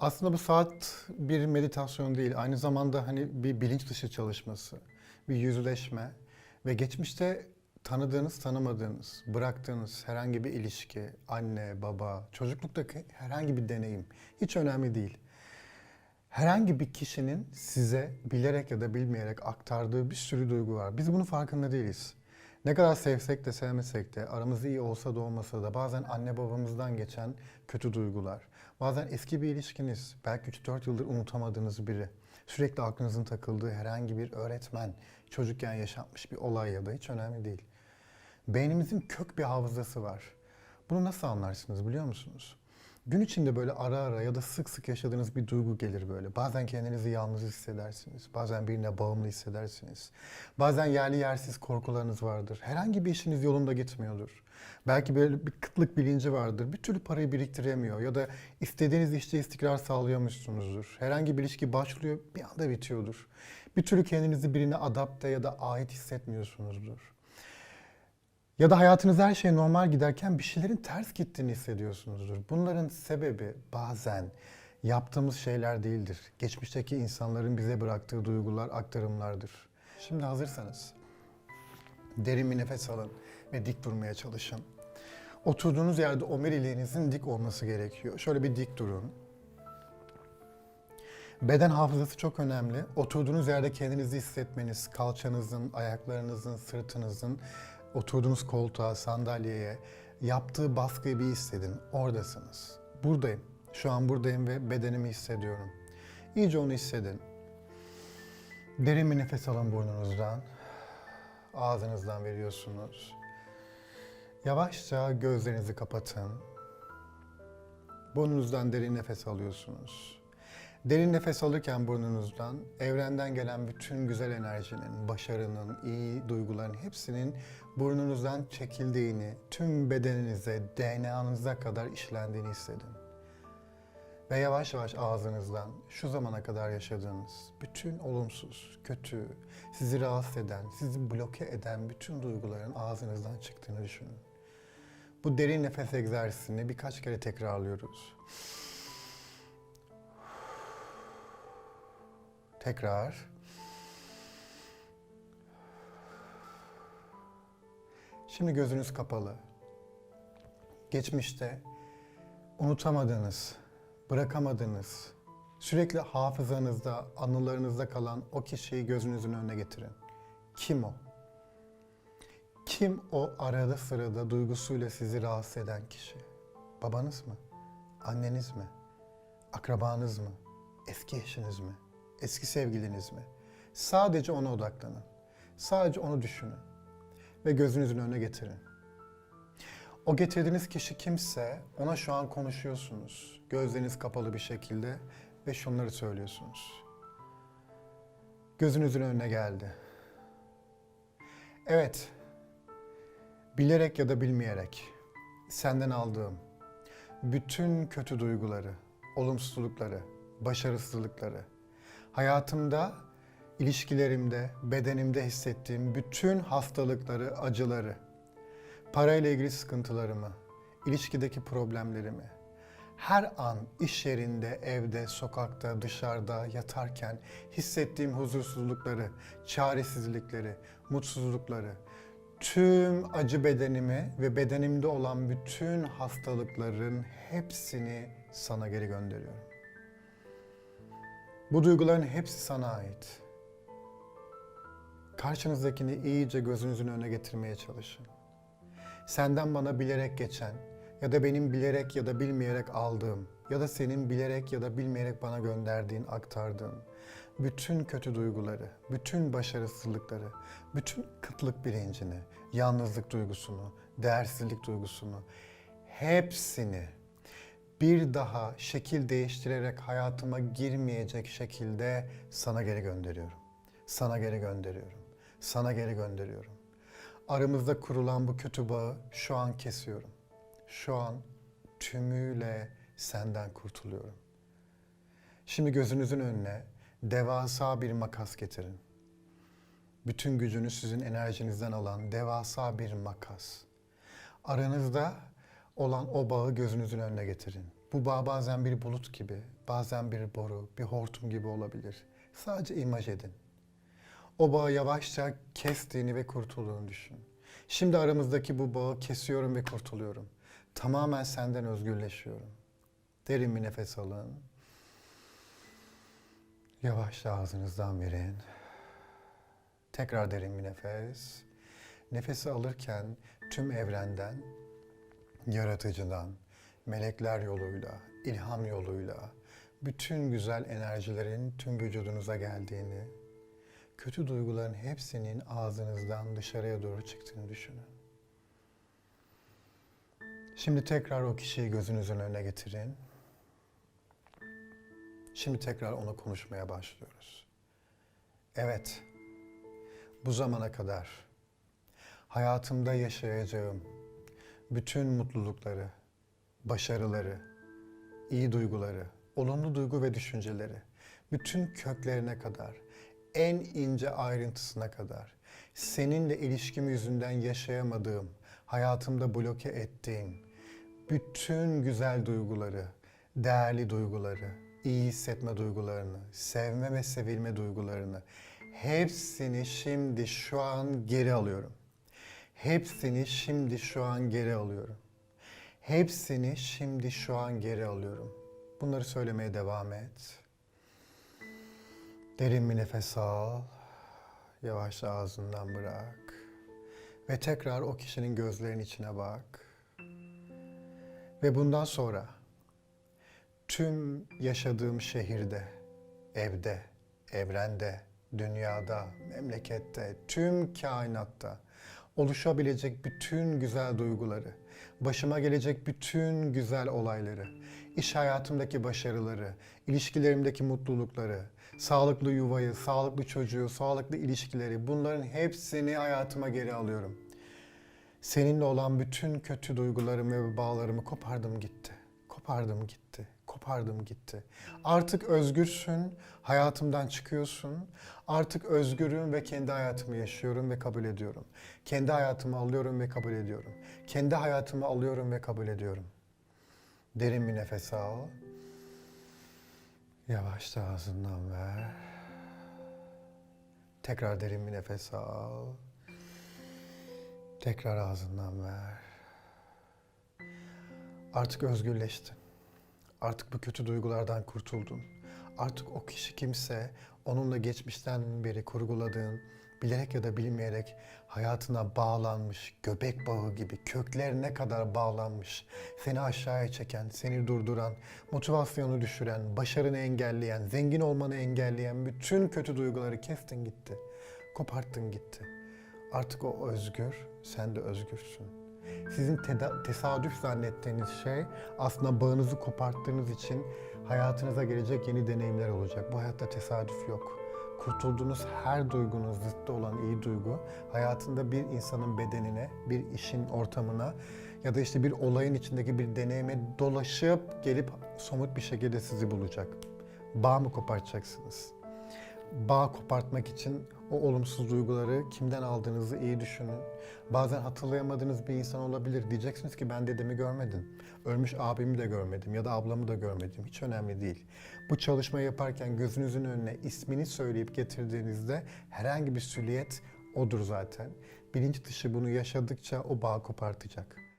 Aslında bu saat bir meditasyon değil. Aynı zamanda hani bir bilinç dışı çalışması, bir yüzleşme ve geçmişte tanıdığınız, tanımadığınız, bıraktığınız herhangi bir ilişki, anne, baba, çocukluktaki herhangi bir deneyim hiç önemli değil. Herhangi bir kişinin size bilerek ya da bilmeyerek aktardığı bir sürü duygu var. Biz bunun farkında değiliz. Ne kadar sevsek de sevmesek de aramızda iyi olsa da olmasa da bazen anne babamızdan geçen kötü duygular. Bazen eski bir ilişkiniz, belki 3-4 yıldır unutamadığınız biri. Sürekli aklınızın takıldığı herhangi bir öğretmen, çocukken yaşanmış bir olay ya da hiç önemli değil. Beynimizin kök bir hafızası var. Bunu nasıl anlarsınız biliyor musunuz? Gün içinde böyle ara ara ya da sık sık yaşadığınız bir duygu gelir böyle. Bazen kendinizi yalnız hissedersiniz. Bazen birine bağımlı hissedersiniz. Bazen yerli yersiz korkularınız vardır. Herhangi bir işiniz yolunda gitmiyordur. Belki böyle bir kıtlık bilinci vardır. Bir türlü parayı biriktiremiyor ya da istediğiniz işte istikrar sağlayamıyorsunuzdur. Herhangi bir ilişki başlıyor bir anda bitiyordur. Bir türlü kendinizi birine adapte ya da ait hissetmiyorsunuzdur. Ya da hayatınızda her şey normal giderken bir şeylerin ters gittiğini hissediyorsunuzdur. Bunların sebebi bazen yaptığımız şeyler değildir. Geçmişteki insanların bize bıraktığı duygular, aktarımlardır. Şimdi hazırsanız derin bir nefes alın ve dik durmaya çalışın. Oturduğunuz yerde omuriliğinizin dik olması gerekiyor. Şöyle bir dik durun. Beden hafızası çok önemli. Oturduğunuz yerde kendinizi hissetmeniz, kalçanızın, ayaklarınızın, sırtınızın, oturduğunuz koltuğa, sandalyeye yaptığı baskıyı bir hissedin. Oradasınız. Buradayım. Şu an buradayım ve bedenimi hissediyorum. İyice onu hissedin. Derin bir nefes alın burnunuzdan. Ağzınızdan veriyorsunuz. Yavaşça gözlerinizi kapatın. Burnunuzdan derin nefes alıyorsunuz. Derin nefes alırken burnunuzdan evrenden gelen bütün güzel enerjinin, başarının, iyi duyguların hepsinin burnunuzdan çekildiğini, tüm bedeninize, DNA'nıza kadar işlendiğini hissedin. Ve yavaş yavaş ağzınızdan şu zamana kadar yaşadığınız bütün olumsuz, kötü, sizi rahatsız eden, sizi bloke eden bütün duyguların ağzınızdan çıktığını düşünün. Bu derin nefes egzersizini birkaç kere tekrarlıyoruz. Tekrar. Şimdi gözünüz kapalı. Geçmişte unutamadığınız, bırakamadığınız, sürekli hafızanızda, anılarınızda kalan o kişiyi gözünüzün önüne getirin. Kim o? Kim o arada sırada duygusuyla sizi rahatsız eden kişi? Babanız mı? Anneniz mi? Akrabanız mı? Eski eşiniz mi? Eski sevgiliniz mi? Sadece ona odaklanın. Sadece onu düşünün. Ve gözünüzün önüne getirin. O getirdiğiniz kişi kimse ona şu an konuşuyorsunuz. Gözleriniz kapalı bir şekilde ve şunları söylüyorsunuz. Gözünüzün önüne geldi. Evet, bilerek ya da bilmeyerek senden aldığım bütün kötü duyguları, olumsuzlukları, başarısızlıkları, hayatımda, ilişkilerimde, bedenimde hissettiğim bütün hastalıkları, acıları, parayla ilgili sıkıntılarımı, ilişkideki problemlerimi, her an iş yerinde, evde, sokakta, dışarıda, yatarken hissettiğim huzursuzlukları, çaresizlikleri, mutsuzlukları, tüm acı bedenimi ve bedenimde olan bütün hastalıkların hepsini sana geri gönderiyorum. Bu duyguların hepsi sana ait. Karşınızdakini iyice gözünüzün önüne getirmeye çalışın. Senden bana bilerek geçen ya da benim bilerek ya da bilmeyerek aldığım ya da senin bilerek ya da bilmeyerek bana gönderdiğin, aktardığın bütün kötü duyguları, bütün başarısızlıkları, bütün kıtlık bilincini, yalnızlık duygusunu, değersizlik duygusunu hepsini bir daha şekil değiştirerek hayatıma girmeyecek şekilde sana geri gönderiyorum. Sana geri gönderiyorum. Sana geri gönderiyorum. Aramızda kurulan bu kötü bağı şu an kesiyorum. Şu an tümüyle senden kurtuluyorum. Şimdi gözünüzün önüne devasa bir makas getirin. Bütün gücünü sizin enerjinizden alan devasa bir makas. Aranızda olan o bağı gözünüzün önüne getirin. Bu bağ bazen bir bulut gibi, bazen bir boru, bir hortum gibi olabilir. Sadece imaj edin. O bağı yavaşça kestiğini ve kurtulduğunu düşün. Şimdi aramızdaki bu bağı kesiyorum ve kurtuluyorum. Tamamen senden özgürleşiyorum. Derin bir nefes alın. Yavaşça ağzınızdan verin. Tekrar derin bir nefes. Nefesi alırken tüm evrenden, yaratıcıdan, melekler yoluyla, ilham yoluyla bütün güzel enerjilerin tüm vücudunuza geldiğini, kötü duyguların hepsinin ağzınızdan dışarıya doğru çıktığını düşünün. Şimdi tekrar o kişiyi gözünüzün önüne getirin. Şimdi tekrar onu konuşmaya başlıyoruz. Evet, bu zamana kadar hayatımda yaşayacağım bütün mutlulukları, başarıları, iyi duyguları, olumlu duygu ve düşünceleri, bütün köklerine kadar, en ince ayrıntısına kadar, seninle ilişkim yüzünden yaşayamadığım, hayatımda bloke ettiğim, bütün güzel duyguları, değerli duyguları, iyi hissetme duygularını, sevme ve sevilme duygularını, hepsini şimdi şu an geri alıyorum. Hepsini şimdi şu an geri alıyorum. Hepsini şimdi şu an geri alıyorum. Bunları söylemeye devam et. Derin bir nefes al. Yavaşça ağzından bırak. Ve tekrar o kişinin gözlerinin içine bak. Ve bundan sonra tüm yaşadığım şehirde, evde, evrende, dünyada, memlekette, tüm kainatta oluşabilecek bütün güzel duyguları, başıma gelecek bütün güzel olayları, iş hayatımdaki başarıları, ilişkilerimdeki mutlulukları, sağlıklı yuvayı, sağlıklı çocuğu, sağlıklı ilişkileri bunların hepsini hayatıma geri alıyorum. Seninle olan bütün kötü duygularımı ve bağlarımı kopardım gitti. Kopardım gitti. Kopardım gitti. Artık özgürsün, hayatımdan çıkıyorsun. Artık özgürüm ve kendi hayatımı yaşıyorum ve kabul ediyorum. Kendi hayatımı alıyorum ve kabul ediyorum. Kendi hayatımı alıyorum ve kabul ediyorum. Derin bir nefes al. Yavaşça ağzından ver. Tekrar derin bir nefes al. Tekrar ağzından ver. Artık özgürleştin. Artık bu kötü duygulardan kurtuldun. Artık o kişi kimse onunla geçmişten beri kurguladığın, bilerek ya da bilmeyerek hayatına bağlanmış, göbek bağı gibi köklerine kadar bağlanmış, seni aşağıya çeken, seni durduran, motivasyonu düşüren, başarını engelleyen, zengin olmanı engelleyen bütün kötü duyguları kestin gitti. Koparttın gitti. Artık o özgür, sen de özgürsün. Sizin tesadüf zannettiğiniz şey aslında bağınızı koparttığınız için hayatınıza gelecek yeni deneyimler olacak. Bu hayatta tesadüf yok. Kurtulduğunuz her duygunun zıttı olan iyi duygu hayatında bir insanın bedenine, bir işin ortamına ya da işte bir olayın içindeki bir deneyime dolaşıp gelip somut bir şekilde sizi bulacak. Bağ mı kopartacaksınız? Bağ kopartmak için o olumsuz duyguları kimden aldığınızı iyi düşünün. Bazen hatırlayamadığınız bir insan olabilir. Diyeceksiniz ki ben dedemi görmedim. Ölmüş abimi de görmedim ya da ablamı da görmedim. Hiç önemli değil. Bu çalışmayı yaparken gözünüzün önüne ismini söyleyip getirdiğinizde herhangi bir süliyet odur zaten. Bilinç dışı bunu yaşadıkça o bağ kopartacak.